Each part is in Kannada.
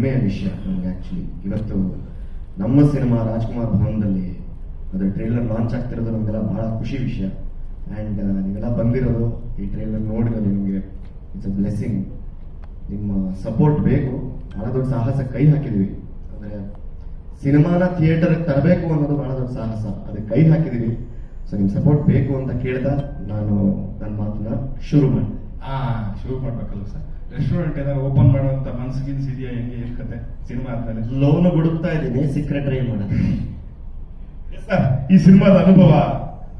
ಹೆಮ್ಮೆಯ ವಿಷಯ ನಮಗೆ ಆ್ಯಕ್ಚುಲಿ ಇವತ್ತು ನಮ್ಮ ಸಿನಿಮಾ ರಾಜ್ಕುಮಾರ್ ಭವನದಲ್ಲಿ ಅದರ ಟ್ರೈಲರ್ ಲಾಂಚ್ ಆಗ್ತಿರೋದು ನಮಗೆಲ್ಲ ಬಹಳ ಖುಷಿ ವಿಷಯ. ಆ್ಯಂಡ್ ನೀವೆಲ್ಲ ಬಂದಿರೋದು ಈ ಟ್ರೈಲರ್ ನೋಡಿರೋದು ನಿಮಗೆ ಇಟ್ಸ್ ಅ ಬ್ಲೆಸ್ಸಿಂಗ್ ನಿಮ್ಮ ಸಪೋರ್ಟ್ ಬೇಕು. ಬಹಳ ದೊಡ್ಡ ಸಾಹಸ ಕೈ ಹಾಕಿದೀವಿ ಅಂದ್ರೆ ಸಿನಿಮಾನ ಥಿಯೇಟರ್ಗೆ ತರಬೇಕು ಅನ್ನೋದು ಬಹಳ ದೊಡ್ಡ ಸಾಹಸ. ಅದಕ್ಕೆ ಕೈ ಹಾಕಿದೀವಿ ಸೊ ನಿಮ್ಮ ಸಪೋರ್ಟ್ ಬೇಕು ಅಂತ ಕೇಳ್ತಾ ನಾನು ನನ್ನ ಮಾತನ್ನ ಶುರು ಮಾಡಿ ಆ, ಶುರು ಮಾಡ್ಬೇಕಲ್ಲ ಸರ್? ರೆಸ್ಟೋರೆಂಟ್ ಏನಾದ್ರು ಓಪನ್ ಮಾಡುವಂತ ಮನ್ಸಿಗಿನ್ಸ್ ಇದೆಯಾ ಹೆಂಗೆ ಏನ್ ಕತೆ ಸಿನಿಮಾ ಆದ್ಮೇಲೆ ಲೋನ್ ಹುಡುಕ್ತಾ ಇದ್ದೀನಿ ಸಿಕ್ಕರೆ ಟ್ರೈ ಮಾಡೋದು ಸರ್ ಈ ಸಿನಿಮಾದ ಅನುಭವ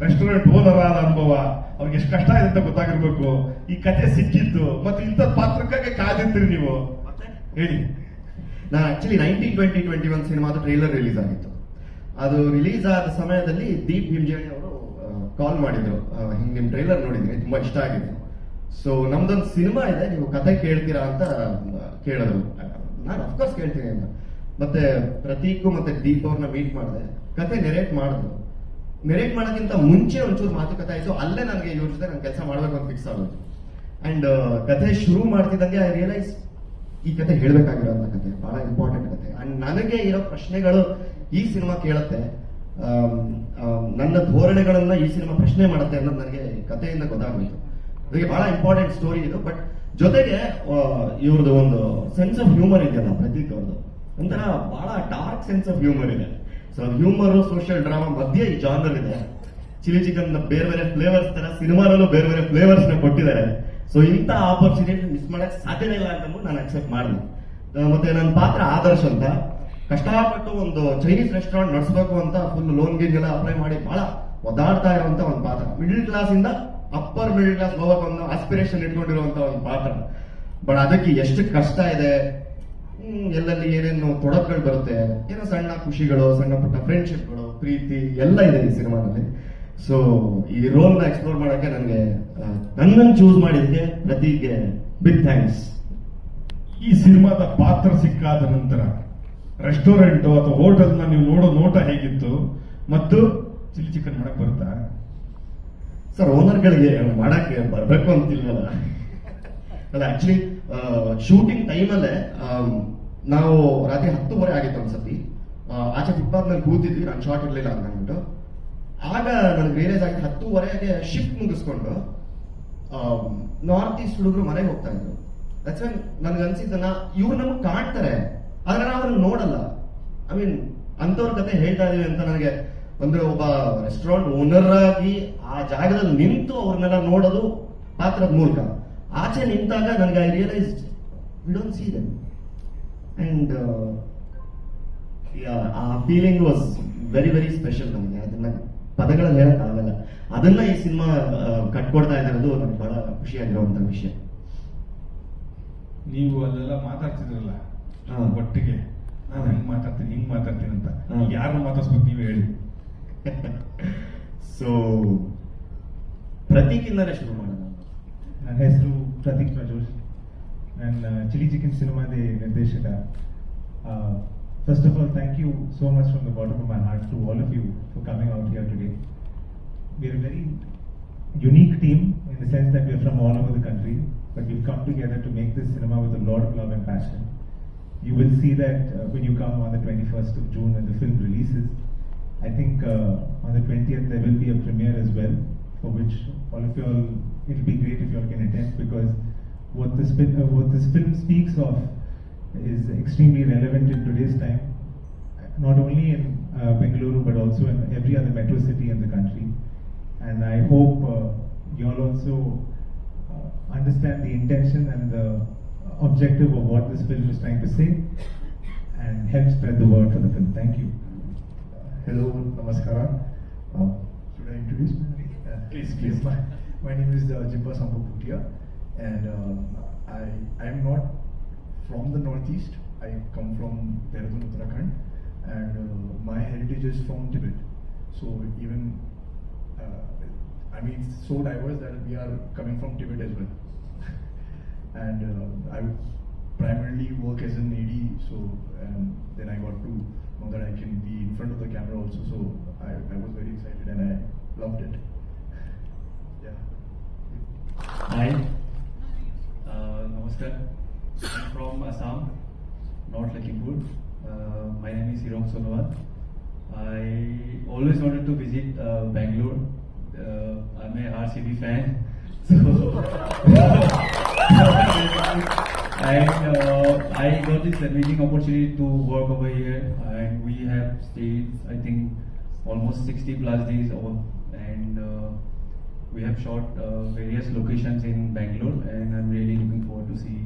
ರೆಸ್ಟೋರೆಂಟ್ ಓನರ್ ಆದ ಅನುಭವ ಅವ್ರಿಗೆ ಎಷ್ಟು ಕಷ್ಟ ಇದೆ ಅಂತ ಗೊತ್ತಾಗಿರ್ಬೇಕು. ಈ ಕತೆ ಸಿಕ್ಕಿತ್ತು ಮತ್ತೆ ಇಂಥ ಪಾತ್ರಕ್ಕಾಗಿ ಕಾದಿರ್ತೀರಿ ನೀವು. ಹೇಳಿ. ನಾನು actually nineteen twenty twenty one ಸಿನಿಮಾದ ಟ್ರೈಲರ್ ರಿಲೀಸ್ ಆಗಿತ್ತು. ಅದು ರಿಲೀಸ್ ಆದ ಸಮಯದಲ್ಲಿ ದೀಪ್ ಹಿಂಜಾಣಿ ಅವರು ಕಾಲ್ ಮಾಡಿದ್ರು. ಹಿಂಗೆ ಹಿಂಗ್ ನಿಮ್ ಟ್ರೈಲರ್ ನೋಡಿದ್ರಿ ತುಂಬಾ ಇಷ್ಟ ಆಗಿದೆ ಸೊ ನಮ್ದೊಂದು ಸಿನಿಮಾ ಇದೆ, ನೀವು ಕತೆ ಕೇಳ್ತೀರಾ ಅಂತ ಕೇಳಿದ್ರು. ನಾನು ಅಫ್ಕೋರ್ಸ್ ಕೇಳ್ತೀನಿ ಅಂತ. ಮತ್ತೆ ಪ್ರತೀಕು ಮತ್ತೆ ದೀಪ್ ಅವ್ರನ್ನ ಮೀಟ್ ಮಾಡಿದೆ. ಕತೆ ನೆರೇಟ್ ಮಾಡಿದ್ರು ನೆರೇಟ್ ಮಾಡೋಕ್ಕಿಂತ ಮುಂಚೆ ಒಂಚೂರು ಮಾತುಕತೆ ಆಯ್ತು. ಅಲ್ಲೇ ನನಗೆ ಇವ್ರ ಜೊತೆ ನಾನು ಕೆಲಸ ಮಾಡ್ಬೇಕು ಅಂತ ಫಿಕ್ಸ್ ಆಗೋದು ಅಂಡ್ ಕತೆ ಶುರು ಮಾಡ್ತಿದ್ದಂಗೆ ಐ ರಿಯಲೈಸ್ ಈ ಕತೆ ಹೇಳ್ಬೇಕಾಗಿರೋ ಕತೆ, ಬಹಳ ಇಂಪಾರ್ಟೆಂಟ್ ಕತೆ. ಅಂಡ್ ನನಗೆ ಇರೋ ಪ್ರಶ್ನೆಗಳು ಈ ಸಿನಿಮಾ ಕೇಳುತ್ತೆ. ನನ್ನ ಧೋರಣೆಗಳನ್ನ ಈ ಸಿನಿಮಾ ಪ್ರಶ್ನೆ ಮಾಡುತ್ತೆ ಅನ್ನೋದು ನನಗೆ ಕಥೆಯಿಂದ ಗೊತ್ತಾಗೋಯ್ತು. ಅದಕ್ಕೆ ಬಹಳ ಇಂಪಾರ್ಟೆಂಟ್ ಸ್ಟೋರಿ ಇದು. ಬಟ್ ಜೊತೆಗೆ ಇವ್ರದ್ದು ಒಂದು ಸೆನ್ಸ್ ಆಫ್ ಹ್ಯೂಮರ್ ಇದೆಯಲ್ಲ ಪ್ರತೀಕ್ ಅವ್ರದ್ದು ಒಂಥರ ಬಹಳ ಡಾರ್ಕ್ ಸೆನ್ಸ್ ಆಫ್ ಹ್ಯೂಮರ್ ಇದೆ. ಸೊ ಹ್ಯೂಮರ್ ಸೋಷಿಯಲ್ ಡ್ರಾಮಾ ಮಧ್ಯೆ ಈ ಜಾನರ್ ಇದೆ. ಚಿಲಿ ಚಿಕನ್ ಬೇರೆ ಬೇರೆ ಫ್ಲೇವರ್ಸ್ ತರ ಸಿನಿಮಾದಲ್ಲೂ ಬೇರೆ ಬೇರೆ ಫ್ಲೇವರ್ಸ್ನ ಕೊಟ್ಟಿದ್ದಾರೆ. ಸೊ ಇಂಥ ಆಪರ್ಚುನಿಟಿ ಮಿಸ್ ಮಾಡಕ್ ಸಾಧ್ಯನೇ ಇಲ್ಲ ಅಂತ ನಾನು ಅಕ್ಸೆಪ್ಟ್ ಮಾಡಿದೆ. ಮತ್ತೆ ನನ್ನ ಪಾತ್ರ ಆದರ್ಶ್ ಅಂತ. ಕಷ್ಟಪಟ್ಟು ಒಂದು ಚೈನೀಸ್ ರೆಸ್ಟೋರೆಂಟ್ ನಡೆಸಬೇಕು ಅಂತ ಫುಲ್ ಲೋನ್ ಗೀನ್ ಎಲ್ಲ ಅಪ್ಲೈ ಮಾಡಿ ಬಹಳ ಒದ್ದಾಡ್ತಾ ಇರುವಂತ ಒಂದು ಪಾತ್ರ. ಮಿಡಿಲ್ ಕ್ಲಾಸ್ ಇಂದ ಅಪ್ಪರ್ ಮಿಡಿಲ್ ಕ್ಲಾಸ್ ಹೋಗಕ್ ಒಂದು ಆಸ್ಪಿರೇಷನ್ ಇಟ್ಕೊಂಡಿರುವಂತ ಒಂದು ಪಾತ್ರ. ಬಟ್ ಅದಕ್ಕೆ ಎಷ್ಟು ಕಷ್ಟ ಇದೆ? ಎಲ್ಲಲ್ಲಿ ಏನೇನು ತೊಡಕುಗಳು ಬರುತ್ತೆ? ಏನೋ ಸಣ್ಣ ಖುಷಿಗಳು, ಸಣ್ಣ ಪುಟ್ಟ ಫ್ರೆಂಡ್ಶಿಪ್ಗಳು ಪ್ರೀತಿ, ಎಲ್ಲ ಇದೆ ಈ ಸಿನಿಮಾದಲ್ಲಿ. ಸೊ ಈ ರೋಲ್ನ ಎಕ್ಸ್ಪ್ಲೋರ್ ಮಾಡಕ್ಕೆ ನನಗೆ ನನ್ನನ್ನು ಚೂಸ್ ಮಾಡಿದ್ದಕ್ಕೆ ಪ್ರತಿಗೆ ಬಿಗ್ ಥ್ಯಾಂಕ್ಸ್ ಈ ಸಿನಿಮಾದ ಪಾತ್ರ ಸಿಕ್ಕಾದ ನಂತರ ರೆಸ್ಟೋರೆಂಟ್ ಅಥವಾ ಹೋಟೆಲ್ ನೀವು ನೋಡೋ ನೋಟ ಹೇಗಿತ್ತು? ಮತ್ತು ಚಿಲ್ಲಿ ಚಿಕನ್ ಮಾಡಕ್ ಬರುತ್ತಾ? ಸರ್ ಓನರ್ಗಳಿಗೆ ಮಾಡಕ್ಕೆ ಬರ್ಬೇಕು ಅಂತಿಲ್ವಲ್ಲ? ಅಲ್ಲ ಆಕ್ಚುಲಿ ಶೂಟಿಂಗ್ ಟೈಮಲ್ಲೇ ನಾವು ರಾತ್ರಿ ಹತ್ತುವರೆ ಆಗಿತ್ತು ಆ, ಆಚೆ ಫುಟ್ಪಾತ್ನಲ್ಲಿ ಕೂತಿದ್ವಿ ನಾನು ಶಾರ್ಟ್ ಇರಲಿಲ್ಲ ಅಂತ ಅಂದ್ಬಿಟ್ಟು. ಆಗ ನನಗೆ ರಿಯಲೈಸ್ ಆಗಿತ್ತು ಹತ್ತುವರೆಗೆ ಶಿಫ್ಟ್ ಮುಗಿಸ್ಕೊಂಡು ನಾರ್ತ್ ಈಸ್ಟ್ ಹುಡುಗರು ಮನೆಗೆ ಹೋಗ್ತಾ ಇದ್ರು. ನನ್ಗೆ ಅನ್ಸಿದ್ದನ್ನ ಇವ್ರು ನಮ್ಗೆ ಕಾಣ್ತಾರೆ. ಆದ್ರೆ ನಾವು ನೋಡಲ್ಲ. ಐ ಮೀನ್ ಅಂತವ್ರ ಕತೆ ಹೇಳ್ತಾ ಇದೀವಿ ಅಂತ ನನಗೆ ಅಂದ್ರೆ ಒಬ್ಬ ರೆಸ್ಟೋರೆಂಟ್ ಓನರ್ ಆಗಿ ಆ ಜಾಗದಲ್ಲಿ ನಿಂತು ಅವ್ರನ್ನೆಲ್ಲ ನೋಡೋದು ಪಾತ್ರದ ಮೂಲಕ. ಆಚೆ ನಿಂತಾಗ ನನಗೆ I realise we don't see them and a feeling was very very special ನನಗೆ ಅದನ್ನ ಪದಗಳಲ್ಲಿ ಹೇಳಕ್ ಆಗಲ್ಲ. ಅದನ್ನ ಈ ಸಿನಿಮಾ ಕಟ್ಕೊಡ್ತಾ ಇರೋದು ನನಗೆ ಬಹಳ ಖುಷಿಯಾಗಿರುವಂತ ವಿಷಯ. ನೀವು ಅಲ್ಲೆಲ್ಲ ಮಾತಾಡ್ತಿದ್ರಲ್ಲ? ಹಾ. ಒಟ್ಟಿಗೆ. ನಾನು. ಹೆಂಗ್ ಮಾತಾಡ್ತೀನಿ ಹಿಂಗ್ ಮಾತಾಡ್ತೀನಿ ಅಂತ. ಯಾರು ಯಾರನ್ನ ಮಾತಾಡ್ಸ್ಬೇಕು ನೀವೇ ಹೇಳಿ. ಸೊ ಪ್ರತೀಕಿಂದಲೇ ಶುರು ಮಾಡೋಣ ನನ್ನ ಹೆಸರು ಪ್ರತೀಕ್ ಪ್ರಜೋಶ್ ನನ್ನ ಚಿಲ್ಲಿ ಚಿಕನ್ ಸಿನಿಮಾದ ನಿರ್ದೇಶಕ first of all thank you so much from the bottom of my heart to all of you for coming out here today we are very unique team in the sense that we are from all over the country, but we've come together to make this cinema with a lot of love and passion. You will see that uh, when you come on the 21st of June when the film releases. I think uh, on the 20th there will be a premiere as well, for which all of you all, it'll be great if you all can attend because what this, uh, what this film speaks of is extremely relevant in today's time, not only in uh, Bengaluru but also in every other metro city in the country. And I hope uh, you all also uh, understand the intention and the objective of what this film is trying to say and help spread the word for the film. Thank you. Hello, Namaskara. Uh, should I introduce me? Uh, Please, please. My, my name is uh, Jimba Sampaputia, and I I am not from the northeast. I come from Dehradun, Uttarakhand, and uh, my heritage is from Tibet. So even uh, I mean, it's so diverse that we are coming from Tibet as well. and uh, I primarily work as an AD, so uh, Bangalore. Uh, I'm a RCB fan, so and uh, I got this amazing opportunity to work over here, and we have stayed, I think, almost 60 plus days over, and uh, we have shot uh, various locations in Bangalore, and I'm really looking forward to see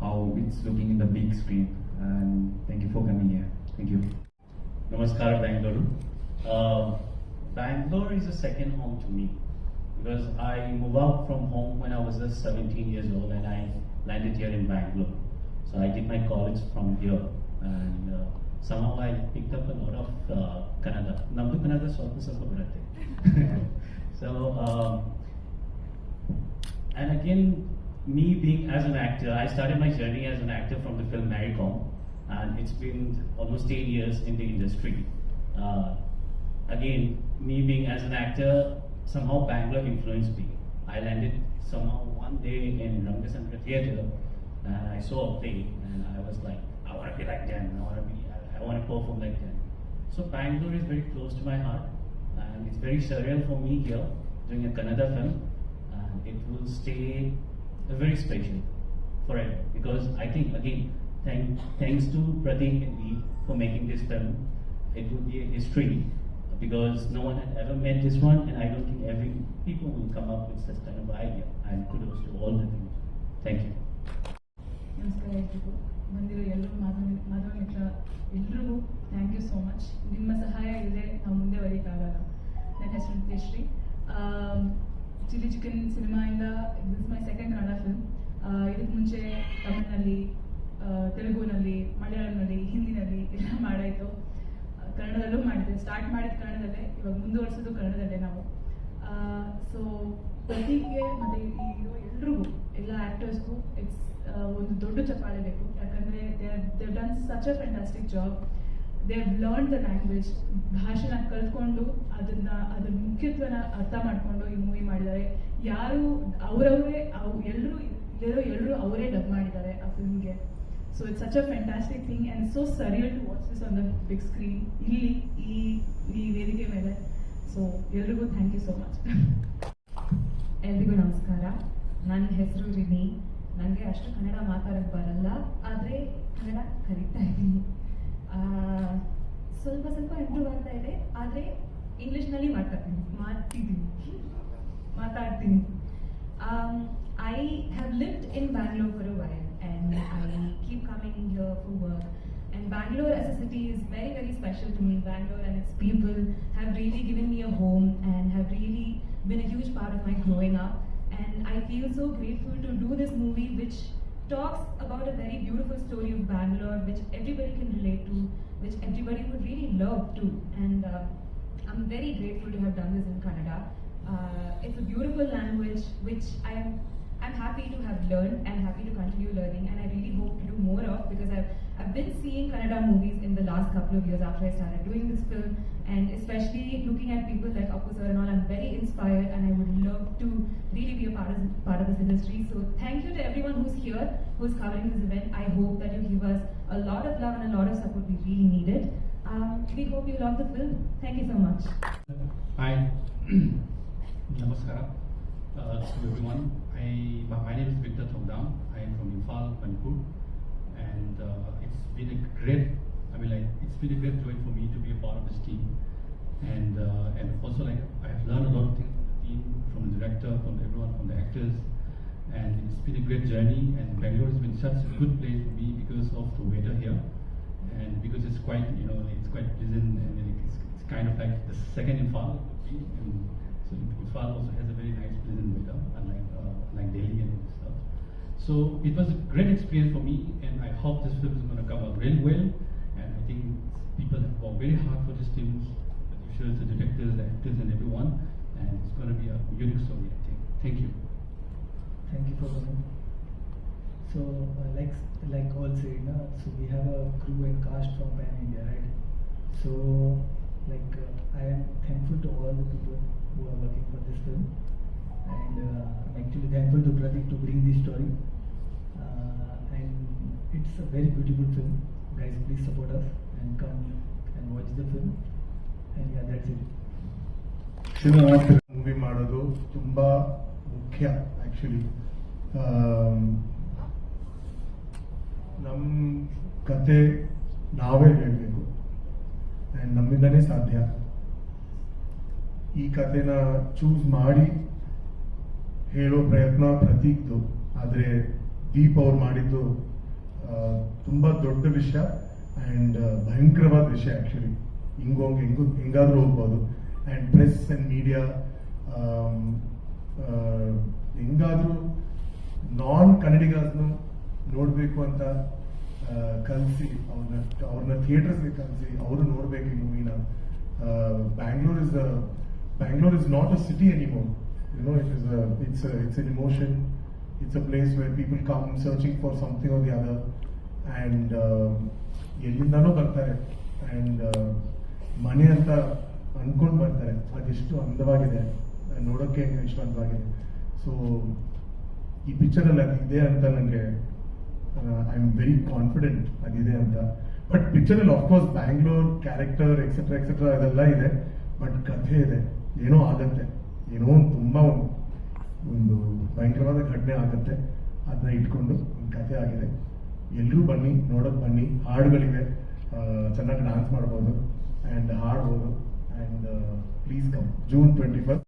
how it's looking in the big screen. And thank you for coming here. Thank you. Namaskar, Bangalore. Uh, Bangalore is a second home to me because I moved out from home when I was just 17 years old and I landed here in Bangalore. So I did my college from here and uh, somehow I picked up a lot of uh, Kannada. ನಮ್ದು ಕನ್ನಡ ಸ್ವಲ್ಪ ಸ್ವಲ್ಪ ಬರುತ್ತೆ So, um, and again, me being as an actor, I started my journey as an actor from the film Maricom, and it's been almost 10 years in the industry. Uh, again, me being as an actor, somehow Bangalore influenced me. I landed somehow one day in Rangasandra Theatre, and I saw a play, and I was like, I want to be like them. I want to be, I, want to perform like them. So Bangalore is very close to my heart, and it's very surreal for me here doing a Kannada film, and it will stay very special forever because I think again, thank, thanks to Pratik and me for making this film, it will be a history because no one had ever met this one, and I don't think every people will come up with such kind of idea. And kudos to all the people. Thank you. ನಮಸ್ಕಾರ ಎಲ್ರಿಗೂ ಬಂದಿರೋ ಎಲ್ಲರೂ ಮಾಧವ ಮಾಧವ ಮಿತ್ರ ಎಲ್ರಿಗೂ ಥ್ಯಾಂಕ್ ಯು ಸೋ ಮಚ್ ನಿಮ್ಮ ಸಹಾಯ ಇಲ್ಲದೆ ನಾವು ಮುಂದೆ ಬರೀಕಾಗಲ್ಲ ನನ್ನ ಹೆಸರು Nithyashree chilli chicken ಸಿನಿಮಾಯಿಂದ this my second Kannada film ಇದಕ್ಕೆ ಮುಂಚೆ ತಮಿಳಿನಲ್ಲಿ ತೆಲುಗುನಲ್ಲಿ ಮಲಯಾಳಂನಲ್ಲಿ ಹಿಂದಿನಲ್ಲಿ ಎಲ್ಲ ಮಾಡಾಯಿತು ಕನ್ನಡದಲ್ಲೂ ಮಾಡಿದ್ವಿ ಸ್ಟಾರ್ಟ್ ಮಾಡಿದ ಕನ್ನಡದಲ್ಲೇ, ಇವಾಗ ಮುಂದುವರ್ಸೋದು ಕನ್ನಡದಲ್ಲೇ ನಾವು. ಸೊ ಪ್ರತಿಗೆ ಮತ್ತೆ ಇರೋ ಎಲ್ರಿಗೂ, ಎಲ್ಲ ಆ್ಯಕ್ಟರ್ಸ್ಗೂ ಇಟ್ಸ್ ಒಂದು ದೊಡ್ಡ ಚಪ್ಪಾಳೆ ಬೇಕು. ಯಾಕಂದರೆ they done such a fantastic job they have learn the language ಭಾಷೆನ ಕಲ್ತ್ಕೊಂಡು ಅದನ್ನ, ಅದ್ರ ಮುಖ್ಯತ್ವನ ಅರ್ಥ ಮಾಡಿಕೊಂಡು ಈ ಮೂವಿ ಮಾಡಿದ್ದಾರೆ. ಯಾರು, ಅವರವರೇ, ಅವು ಎಲ್ಲರೂ ಇಲ್ಲಿರೋ ಎಲ್ಲರೂ ಅವರೇ ಡಬ್ ಮಾಡಿದ್ದಾರೆ ಆ ಫಿಲ್ಮ್ಗೆ so it's such a fantastic thing and so surreal to watch this on the big screen ಇಲ್ಲಿ ಈ ಈ ವೇದಿಕೆ ಮೇಲೆ ಸೊ ಎಲ್ರಿಗೂ ಥ್ಯಾಂಕ್ ಯು ಸೋ ಮಚ್ ಎಲ್ರಿಗೂ ನಮಸ್ಕಾರ. ನನ್ನ ಹೆಸರು ರಿನಿ ನನಗೆ ಅಷ್ಟು ಕನ್ನಡ ಮಾತಾಡೋಕ್ಕೆ ಬರಲ್ಲ, ಆದರೆ ಕನ್ನಡ ಕಲಿತಾ ಇದ್ದೀನಿ. ಸ್ವಲ್ಪ ಸ್ವಲ್ಪ ಇಂಪ್ರೂವ್ ಆಗ್ತಾ ಇದೆ, ಆದರೆ ಇಂಗ್ಲೀಷ್ನಲ್ಲಿ ಮಾತಾಡ್ತೀನಿ. ಮಾಡ್ತಿದ್ದೀನಿ ಮಾತಾಡ್ತೀನಿ. I have lived in Bangalore for a while and. I keep coming here for work. And Bangalore as a city is very, very special to me. Bangalore and its people have really given me a home and have really been a huge part of my growing up. And I feel so grateful to do this movie, which talks about a very beautiful story of Bangalore, which everybody can relate to, which everybody would really love to. And uh, I'm very grateful to have done this in Canada. Uh, it's a beautiful language, which I'm, I'm happy to have learned and learning, and I really hope to do more of because I've I've been seeing Kannada movies in the last couple of years after I started doing this film, and especially looking at people like Appu sir and all, I'm very inspired, and I would love to really be a part of part of this industry. So thank you to everyone who's here, who's covering this event. I hope that you give us a lot of love and a lot of support we really need it. Um, we hope you love the film. Thank you so much. Hi, Namaskara uh, everyone. I, my, name is Victor Tongdam. I am from Imphal, Manipur, and uh, it's been a great. I mean, like it's been a great joy for me to be a part of this team, and uh, and also like I have learned a lot of things from the team, from the director, from everyone, from the actors, and it's been a great journey. And Bangalore has been such a good place for me because of the weather here, and because it's quite you know it's quite pleasant and it's, it's kind of like the second Imphal. And, so Imphal also has a very nice pleasant weather, unlike uh, like Delhi and stuff. So it was a great experience for me, and I hope this film is going to come out really well. And I think people have worked very hard for this film, the producers, the directors, the actors, and everyone. And it's going to be a unique story, I think. Thank you. Thank you for coming. So, uh, like like all said, na, so we have a crew and cast from Pan India, right? So, like uh, I am thankful to all the people who are working for this film, and uh, I'm actually thankful to Pratik to bring this story. Uh, and it's a very beautiful film. Guys, please support us and come and watch the film. And yeah, that's it. Cinema movie ಮಾಡೋದು ತುಂಬ ಮುಖ್ಯ ಆ್ಯಕ್ಚುಲಿ ನಮ್ಮ ಕತೆ ನಾವೇ ಹೇಳಬೇಕು ಆ್ಯಂಡ್ ನಮ್ಮಿಂದನೇ ಸಾಧ್ಯ ಈ ಕತೆನ ಚೂಸ್ ಮಾಡಿ ಹೇಳೋ ಪ್ರಯತ್ನ ಪ್ರತೀಕ್ದು. ಆದರೆ ದೀಪ್ ಅವ್ರು ಮಾಡಿದ್ದು ತುಂಬ ದೊಡ್ಡ ವಿಷಯ ಆ್ಯಂಡ್ ಭಯಂಕರವಾದ ವಿಷಯ ಆ್ಯಕ್ಚುಲಿ ಹಿಂಗೋಂಗ್ ಹೆಂಗು ಹೆಂಗಾದ್ರೂ ಹೋಗ್ಬೋದು. ಆ್ಯಂಡ್ ಪ್ರೆಸ್ ಆ್ಯಂಡ್ ಮೀಡಿಯಾ ಹೆಂಗಾದರೂ ನಾನ್ ಕನ್ನಡಿಗರನ್ನು ನೋಡಬೇಕು ಅಂತ ಕಲಿಸಿ ಅವ್ರನ್ನ ಅವ್ರನ್ನ ಥಿಯೇಟರ್ಸ್ಗೆ ಕಲಿಸಿ ಅವರು ನೋಡ್ಬೇಕು ಈ ಮೂವಿನ Bangalore is Bangalore is not a city anymore. you know, it is a, it's a, it's an emotion. It's a place where people come searching for something or the other. And ಎಲ್ಲಿಂದನೋ ಬರ್ತಾರೆ ಆ್ಯಂಡ್ ಮನೆ ಅಂತ ಅಂದ್ಕೊಂಡು ಬರ್ತಾರೆ ಅದೆಷ್ಟು ಅಂದವಾಗಿದೆ ನೋಡೋಕ್ಕೆ ಎಷ್ಟು ಅಂದವಾಗಿದೆ ಸೊ ಈ ಪಿಕ್ಚರಲ್ಲಿ ಅದಿದೆ ಅಂತ ನನಗೆ ಐ ಆಮ್ ವೆರಿ ಕಾನ್ಫಿಡೆಂಟ್ ಅದಿದೆ ಅಂತ. But ಪಿಕ್ಚರಲ್ಲಿ of course Bangalore character etcetera etcetera ಅದೆಲ್ಲ ಇದೆ. ಬಟ್ ಕಥೆ ಇದೆ. ಏನೋ ಆಗತ್ತೆ. ಏನೋ ಒಂದು ತುಂಬ ಒಂದು ಭಯಂಕರವಾದ ಘಟನೆ ಆಗುತ್ತೆ. ಅದನ್ನ ಇಟ್ಕೊಂಡು ಒಂದು ಕಥೆ ಆಗಿದೆ. ಎಲ್ಲರೂ ಬನ್ನಿ, ನೋಡೋಕೆ ಬನ್ನಿ. ಹಾಡುಗಳಿವೆ. ಚೆನ್ನಾಗಿ ಡಾನ್ಸ್ ಮಾಡ್ಬೋದು. And ಹಾಡ್ಬೋದು. And please come June twenty first